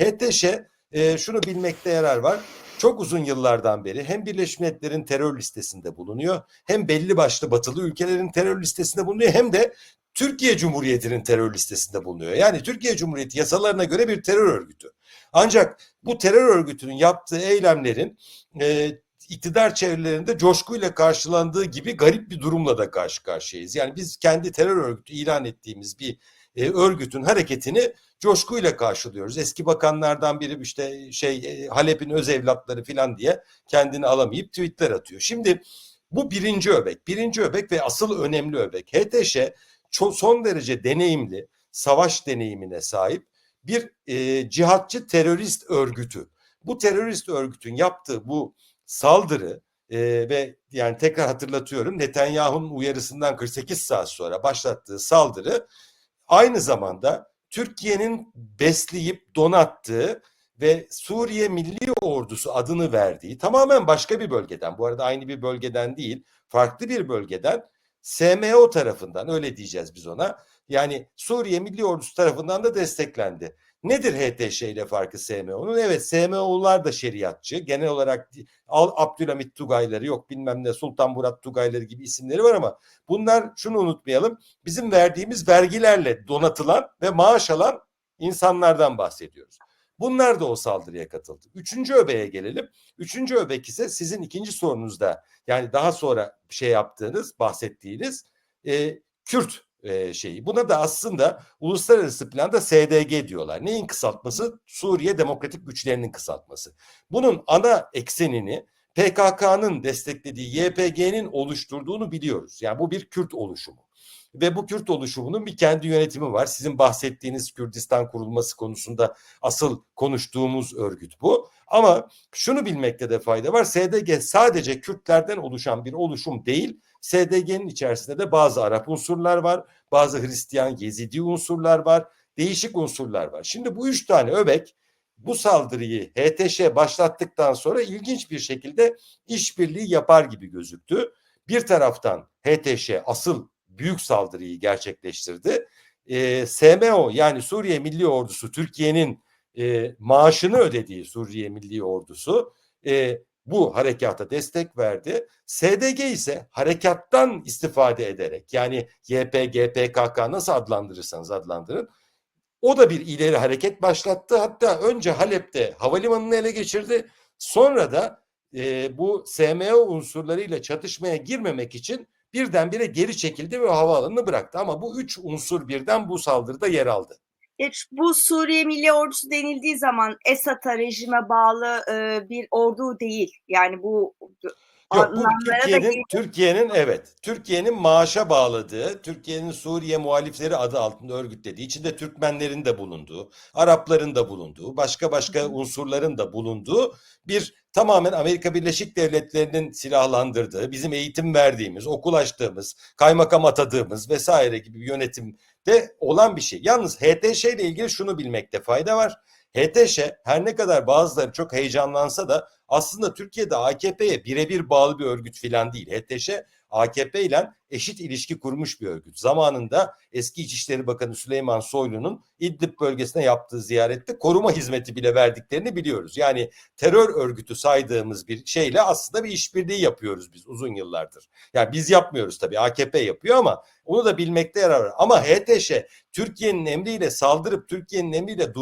HTŞ e, şunu bilmekte yarar var. Çok uzun yıllardan beri hem Birleşmiş Milletler'in terör listesinde bulunuyor hem belli başlı batılı ülkelerin terör listesinde bulunuyor hem de Türkiye Cumhuriyeti'nin terör listesinde bulunuyor. Yani Türkiye Cumhuriyeti yasalarına göre bir terör örgütü. Ancak bu terör örgütünün yaptığı eylemlerin e, iktidar çevrelerinde coşkuyla karşılandığı gibi garip bir durumla da karşı karşıyayız. Yani biz kendi terör örgütü ilan ettiğimiz bir e, örgütün hareketini coşkuyla karşılıyoruz. Eski bakanlardan biri işte şey e, Halep'in öz evlatları falan diye kendini alamayıp tweetler atıyor. Şimdi bu birinci öbek. Birinci öbek ve asıl önemli öbek. HTŞ son derece deneyimli, savaş deneyimine sahip bir e, cihatçı terörist örgütü. Bu terörist örgütün yaptığı bu saldırı e, ve yani tekrar hatırlatıyorum Netanyahu'nun uyarısından 48 saat sonra başlattığı saldırı aynı zamanda Türkiye'nin besleyip donattığı ve Suriye Milli Ordusu adını verdiği tamamen başka bir bölgeden bu arada aynı bir bölgeden değil farklı bir bölgeden SMO tarafından öyle diyeceğiz biz ona yani Suriye Milli Ordusu tarafından da desteklendi. Nedir HTŞ ile farkı SMO'nun? Evet SMO'lar da şeriatçı. Genel olarak Al Abdülhamit Tugayları yok bilmem ne Sultan Murat Tugayları gibi isimleri var ama bunlar şunu unutmayalım. Bizim verdiğimiz vergilerle donatılan ve maaş alan insanlardan bahsediyoruz. Bunlar da o saldırıya katıldı. Üçüncü öbeğe gelelim. Üçüncü öbek ise sizin ikinci sorunuzda yani daha sonra şey yaptığınız, bahsettiğiniz e, Kürt e, şeyi. Buna da aslında uluslararası planda SDG diyorlar. Neyin kısaltması? Suriye Demokratik Güçlerinin kısaltması. Bunun ana eksenini PKK'nın desteklediği YPG'nin oluşturduğunu biliyoruz. Yani bu bir Kürt oluşumu. Ve bu Kürt oluşumunun bir kendi yönetimi var. Sizin bahsettiğiniz Kürdistan kurulması konusunda asıl konuştuğumuz örgüt bu. Ama şunu bilmekte de fayda var. SDG sadece Kürtlerden oluşan bir oluşum değil. SDG'nin içerisinde de bazı Arap unsurlar var, bazı Hristiyan Yezidi unsurlar var, değişik unsurlar var. Şimdi bu üç tane öbek bu saldırıyı HTŞ başlattıktan sonra ilginç bir şekilde işbirliği yapar gibi gözüktü. Bir taraftan HTŞ asıl büyük saldırıyı gerçekleştirdi. E, SMO yani Suriye Milli Ordusu Türkiye'nin e, maaşını ödediği Suriye Milli Ordusu e, bu harekata destek verdi. SDG ise harekattan istifade ederek yani YPG, PKK nasıl adlandırırsanız adlandırın o da bir ileri hareket başlattı. Hatta önce Halep'te havalimanını ele geçirdi. Sonra da e, bu SMO unsurlarıyla çatışmaya girmemek için birdenbire geri çekildi ve havaalanını bıraktı. Ama bu üç unsur birden bu saldırıda yer aldı. Geç, bu Suriye Milli Ordusu denildiği zaman Esad'a rejime bağlı e, bir ordu değil. Yani bu Yok bu Türkiye'nin Türkiye'nin evet Türkiye'nin maaşa bağladığı, Türkiye'nin Suriye muhalifleri adı altında örgütlediği, içinde Türkmenlerin de bulunduğu, Arapların da bulunduğu, başka başka unsurların da bulunduğu bir tamamen Amerika Birleşik Devletleri'nin silahlandırdığı, bizim eğitim verdiğimiz, okul açtığımız, kaymakam atadığımız vesaire gibi yönetimde olan bir şey. Yalnız HTŞ ile ilgili şunu bilmekte fayda var. HTŞ her ne kadar bazıları çok heyecanlansa da aslında Türkiye'de AKP'ye birebir bağlı bir örgüt filan değil. HTŞ AKP ile eşit ilişki kurmuş bir örgüt. Zamanında eski İçişleri Bakanı Süleyman Soylu'nun İdlib bölgesine yaptığı ziyarette koruma hizmeti bile verdiklerini biliyoruz. Yani terör örgütü saydığımız bir şeyle aslında bir işbirliği yapıyoruz biz uzun yıllardır. Yani biz yapmıyoruz tabii AKP yapıyor ama onu da bilmekte yarar var. Ama HTŞ Türkiye'nin emriyle saldırıp Türkiye'nin emriyle